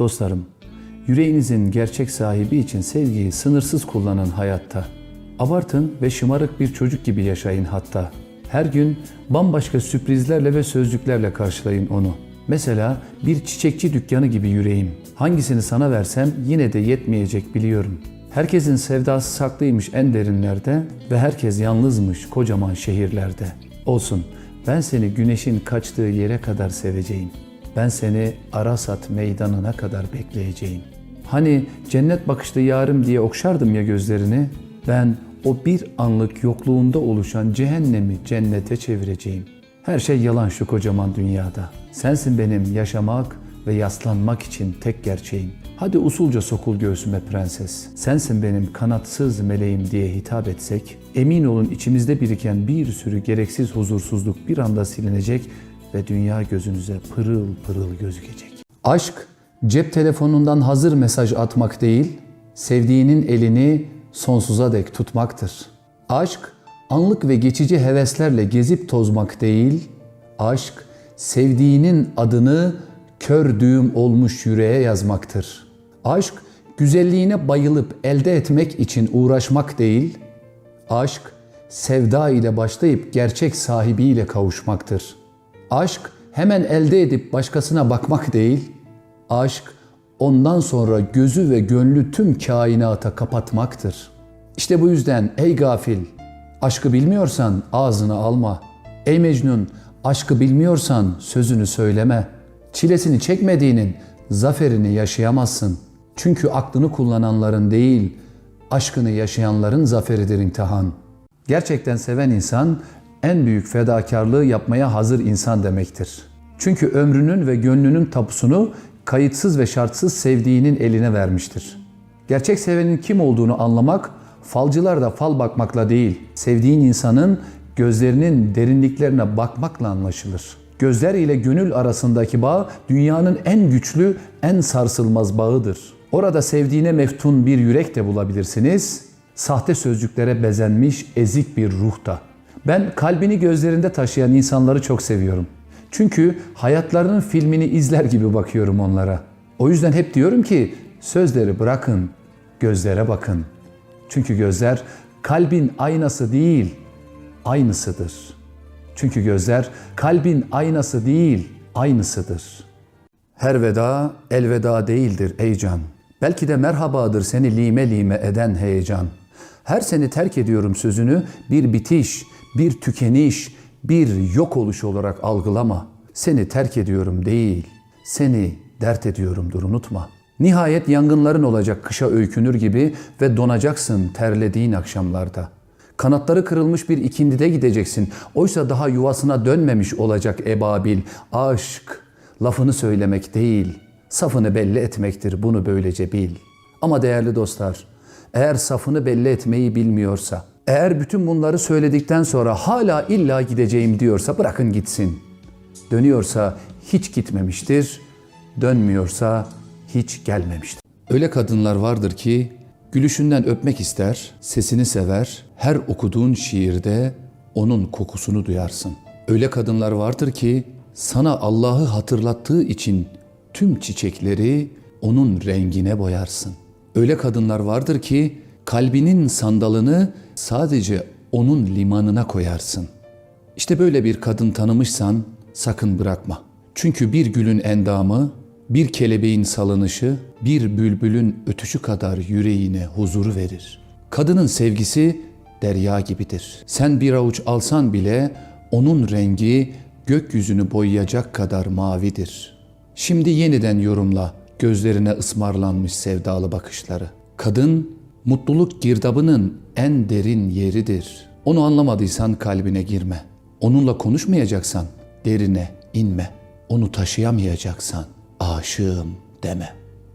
Dostlarım, yüreğinizin gerçek sahibi için sevgiyi sınırsız kullanın hayatta. Abartın ve şımarık bir çocuk gibi yaşayın hatta. Her gün bambaşka sürprizlerle ve sözcüklerle karşılayın onu. Mesela bir çiçekçi dükkanı gibi yüreğim. Hangisini sana versem yine de yetmeyecek biliyorum. Herkesin sevdası saklıymış en derinlerde ve herkes yalnızmış kocaman şehirlerde. Olsun, ben seni güneşin kaçtığı yere kadar seveceğim. Ben seni Arasat meydanına kadar bekleyeceğim. Hani cennet bakışlı yarım diye okşardım ya gözlerini, ben o bir anlık yokluğunda oluşan cehennemi cennete çevireceğim. Her şey yalan şu kocaman dünyada. Sensin benim yaşamak ve yaslanmak için tek gerçeğim. Hadi usulca sokul göğsüme prenses. Sensin benim kanatsız meleğim diye hitap etsek, emin olun içimizde biriken bir sürü gereksiz huzursuzluk bir anda silinecek ve dünya gözünüze pırıl pırıl gözükecek. Aşk, cep telefonundan hazır mesaj atmak değil, sevdiğinin elini sonsuza dek tutmaktır. Aşk, anlık ve geçici heveslerle gezip tozmak değil, aşk, sevdiğinin adını kör düğüm olmuş yüreğe yazmaktır. Aşk, güzelliğine bayılıp elde etmek için uğraşmak değil, aşk, sevda ile başlayıp gerçek sahibiyle kavuşmaktır. Aşk, hemen elde edip başkasına bakmak değil, aşk, ondan sonra gözü ve gönlü tüm kainata kapatmaktır. İşte bu yüzden ey gafil, aşkı bilmiyorsan ağzını alma. Ey Mecnun, aşkı bilmiyorsan sözünü söyleme. Çilesini çekmediğinin zaferini yaşayamazsın. Çünkü aklını kullananların değil, aşkını yaşayanların zaferidir imtihan. Gerçekten seven insan en büyük fedakarlığı yapmaya hazır insan demektir. Çünkü ömrünün ve gönlünün tapusunu kayıtsız ve şartsız sevdiğinin eline vermiştir. Gerçek sevenin kim olduğunu anlamak, falcılar fal bakmakla değil, sevdiğin insanın gözlerinin derinliklerine bakmakla anlaşılır. Gözler ile gönül arasındaki bağ dünyanın en güçlü, en sarsılmaz bağıdır. Orada sevdiğine meftun bir yürek de bulabilirsiniz, sahte sözcüklere bezenmiş ezik bir ruh da. Ben kalbini gözlerinde taşıyan insanları çok seviyorum. Çünkü hayatlarının filmini izler gibi bakıyorum onlara. O yüzden hep diyorum ki sözleri bırakın, gözlere bakın. Çünkü gözler kalbin aynası değil, aynısıdır. Çünkü gözler kalbin aynası değil, aynısıdır. Her veda elveda değildir ey can. Belki de merhabadır seni lime lime eden heyecan. Her seni terk ediyorum sözünü bir bitiş, bir tükeniş, bir yok oluş olarak algılama. Seni terk ediyorum değil, seni dert ediyorumdur unutma. Nihayet yangınların olacak kışa öykünür gibi ve donacaksın terlediğin akşamlarda. Kanatları kırılmış bir ikindide gideceksin. Oysa daha yuvasına dönmemiş olacak ebabil. Aşk, lafını söylemek değil, safını belli etmektir bunu böylece bil. Ama değerli dostlar, eğer safını belli etmeyi bilmiyorsa, eğer bütün bunları söyledikten sonra hala illa gideceğim diyorsa bırakın gitsin. Dönüyorsa hiç gitmemiştir, dönmüyorsa hiç gelmemiştir. Öyle kadınlar vardır ki gülüşünden öpmek ister, sesini sever, her okuduğun şiirde onun kokusunu duyarsın. Öyle kadınlar vardır ki sana Allah'ı hatırlattığı için tüm çiçekleri onun rengine boyarsın. Öyle kadınlar vardır ki kalbinin sandalını sadece onun limanına koyarsın. İşte böyle bir kadın tanımışsan sakın bırakma. Çünkü bir gülün endamı, bir kelebeğin salınışı, bir bülbülün ötüşü kadar yüreğine huzur verir. Kadının sevgisi derya gibidir. Sen bir avuç alsan bile onun rengi gökyüzünü boyayacak kadar mavidir. Şimdi yeniden yorumla gözlerine ısmarlanmış sevdalı bakışları. Kadın mutluluk girdabının en derin yeridir. Onu anlamadıysan kalbine girme. Onunla konuşmayacaksan derine inme. Onu taşıyamayacaksan aşığım deme.''